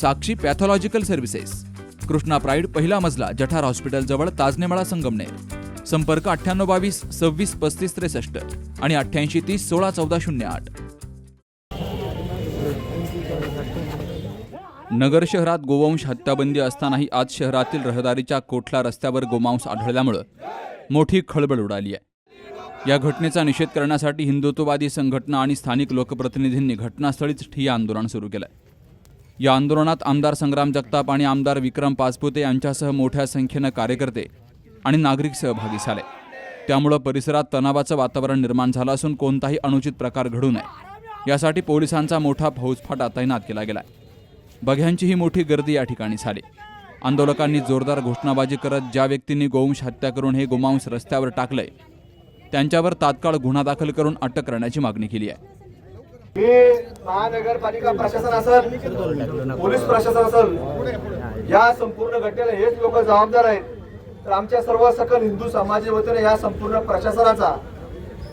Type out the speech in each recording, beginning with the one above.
Sakshi pathological services. Krishna pride पहिला मजला जठार हॉस्पिटलजवळ ताजनेमाळा संगमनेर. संपर्क अठ्ठ्याण्णव बावीस सव्वीस पस्तीस त्रेसष्ट आणि अठ्ठ्याऐंशी तीस सोळा चौदा शून्य आठ. नगर शहरात गोवंश हत्याबंदी असतानाही आज शहरातील रहदारीच्या कोठला रस्त्यावर गोमांस आढळल्यामुळं मोठी खळबळ उडाली आहे. या घटनेचा निषेध करण्यासाठी हिंदुत्ववादी संघटना आणि स्थानिक लोकप्रतिनिधींनी घटनास्थळीच ठिय्या आंदोलन सुरू केलं आहे या आंदोलनात आमदार संग्राम जगताप आणि आमदार विक्रम पाचपुते यांच्यासह मोठ्या संख्येनं कार्यकर्ते आणि नागरिक सहभागी झाले. त्यामुळं परिसरात तणावाचं वातावरण निर्माण झालं असून कोणताही अनुचित प्रकार घडू नये. यासाठी पोलिसांचा मोठा फौजफाटा तैनात केला गेला बघ्यांची ही मोठी गर्दी या ठिकाणी झाली. आंदोलकांनी जोरदार घोषणाबाजी करत ज्या व्यक्तींनी गोवंश हत्या करून हे गोमांस रस्त्यावर टाकलंय त्यांच्यावर तात्काळ गुन्हा दाखल करून अटक करण्याची मागणी केली आहे. हे महानगरपालिका प्रशासन असेल पोलीस प्रशासन असेल या संपूर्ण घटनेला हेच लोक जबाबदार आहेत. तर आमच्या सर्व सकल हिंदू समाजाच्या वतीने या संपूर्ण प्रशासनाचा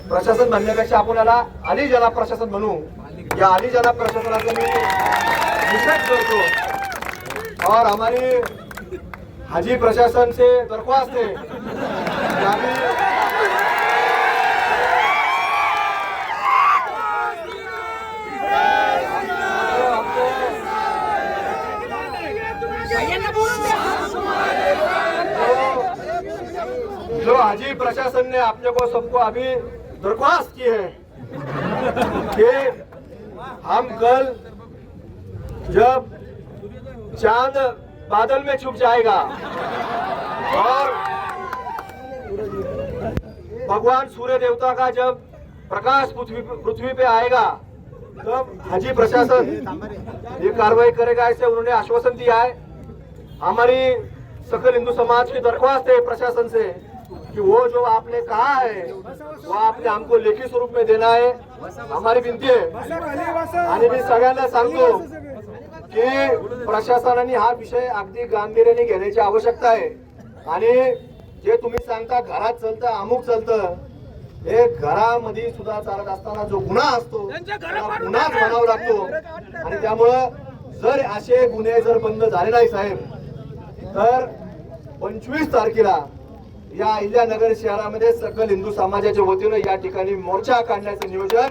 प्रशासन म्हणण्यापेक्षा आपण याला अली प्रशासन म्हणू. या अली प्रशासनाचा मी निषेध करतो. और हमारी हाजी प्रशासन से दरख्वास्त है जो हाजी प्रशासन ने अपने को सबको अभी दरख्वास्त की है कि हम कल जब चाँद बादल में छुप जाएगा और भगवान सूर्य देवता का जब प्रकाश पृथ्वी पृथ्वी पे आएगा, तब हाजी प्रशासन ये कार्रवाई करेगा, ऐसे उन्होंने आश्वासन दिया है। हमारी सकल हिंदू समाज की दरख्वास्त है प्रशासन से कि वो जो आपने कहा है वो आपने हमको लेखी स्वरूप में देना है। हमारी विनंती आहे आणि मी सगळ्यांना सांगतो की प्रशासनाने हा विषय अगदी गांभीर्याने घेण्याची आवश्यकता आहे. आणि जे तुम्ही सांगता घरात चालतं अमुक चालतं हे घरामध्ये सुद्धा चालत असताना जो गुन्हा असतो गुन्हाच म्हणावा लागतो. आणि त्यामुळं जर असे गुन्हे जर बंद झाले नाही साहेब तर पंचवीस तारखेला या अहिल्यानगर शहरामध्ये सकल हिंदू समाजाच्या वतीनं या ठिकाणी मोर्चा काढण्याचं नियोजन.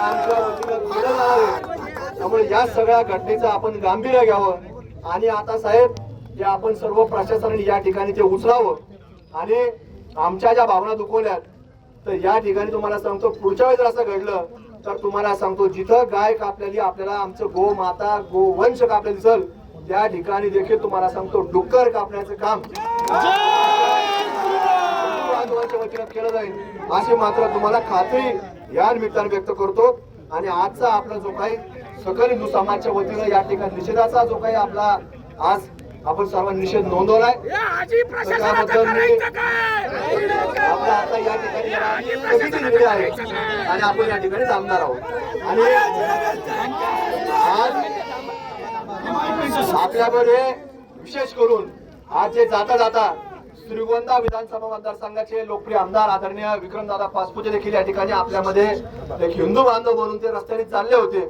आमच्या वतीनं केलं जाणार आहे त्यामुळे या सगळ्या घटनेचं आपण गांभीर्य घ्यावं. आणि आता साहेब जे आपण सर्व प्रशासनाने या ठिकाणी ते उचलावं. आणि आमच्या ज्या भावना दुखवल्यात तर या ठिकाणी तुम्हाला सांगतो पुढच्या वेळेस असं घडलं तर तुम्हाला सांगतो जिथं गाय कापलेली आपल्याला आमचं गो माता गोवंश कापलेलं दिसल त्या ठिकाणी देखील तुम्हाला सांगतो डुक्कर कापण्याचं काम. केलं जाईल. अशी मात्र तुम्हाला खात्री या निमित्ताने व्यक्त करतो. आणि आजचा आपला जो काही सकल हिंदू समाजच्या वतीनं या ठिकाणी निषेधाचा जो काही आपला आज आपण सर्वांनी निषेध नोंदवलाय. आपला आता या ठिकाणी आहे. आणि आपण या ठिकाणी थांबणार आहोत. आणि आज आपल्यामध्ये विशेष करून आज जे जाता जाता श्रीगोंदा विधानसभा मतदारसंघाचे लोकप्रिय आमदार आदरणीय विक्रमदादा पासपुते देखील या ठिकाणी आपल्यामध्ये एक हिंदू बांधव म्हणून ते रस्त्याने चालले होते.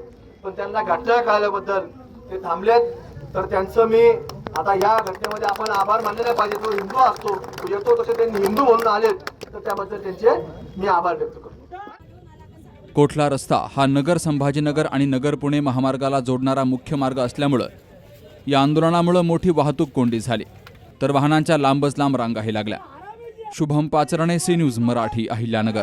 पण त्यांना घटना कळल्याबद्दल ते थांबलेत. तर त्यांचं मी आता या घटनेमध्ये आपण आभार मानले पाहिजे. तो हिंदू असतो तो येतो तसे त्यांनी हिंदू म्हणून आलेत तर त्याबद्दल त्यांचे मी आभार व्यक्त करतो. कोठला रस्ता? हा नगर संभाजीनगर आणि नगर पुणे महामार्गाला जोडणारा मुख्य मार्ग असल्यामुळं या आंदोलनामुळं मोठी वाहतूक कोंडी झाली. तर वाहनांच्या लांबच लांब रांगाही लागल्या. Shubham Pacharne C news Marathi Ahilyanagar.